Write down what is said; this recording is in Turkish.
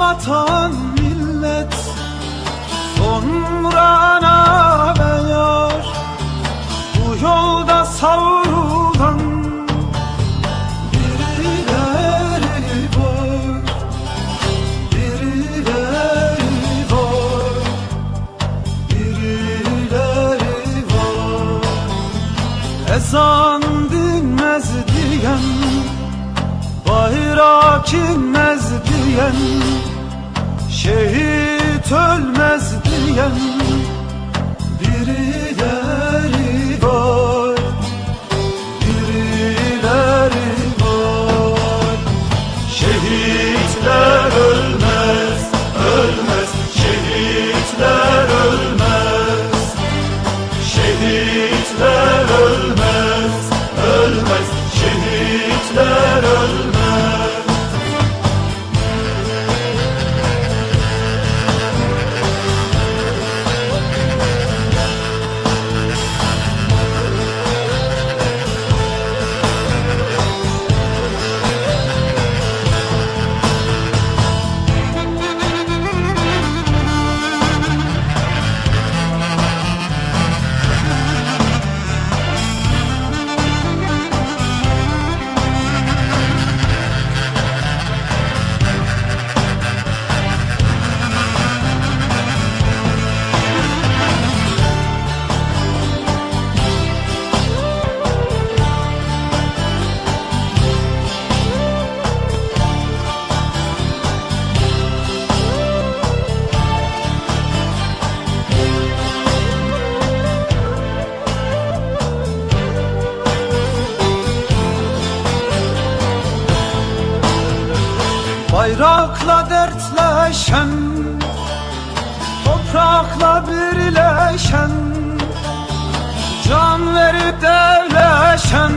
vatan millet. Sonra ana ve Bu yolda savrulan Birileri var. Birileri var. Birileri var. Ezan dinmez diyen Bayrak inmez diyen Şehit ölmez diyen Bayrakla dertleşen Toprakla birleşen Can verip devleşen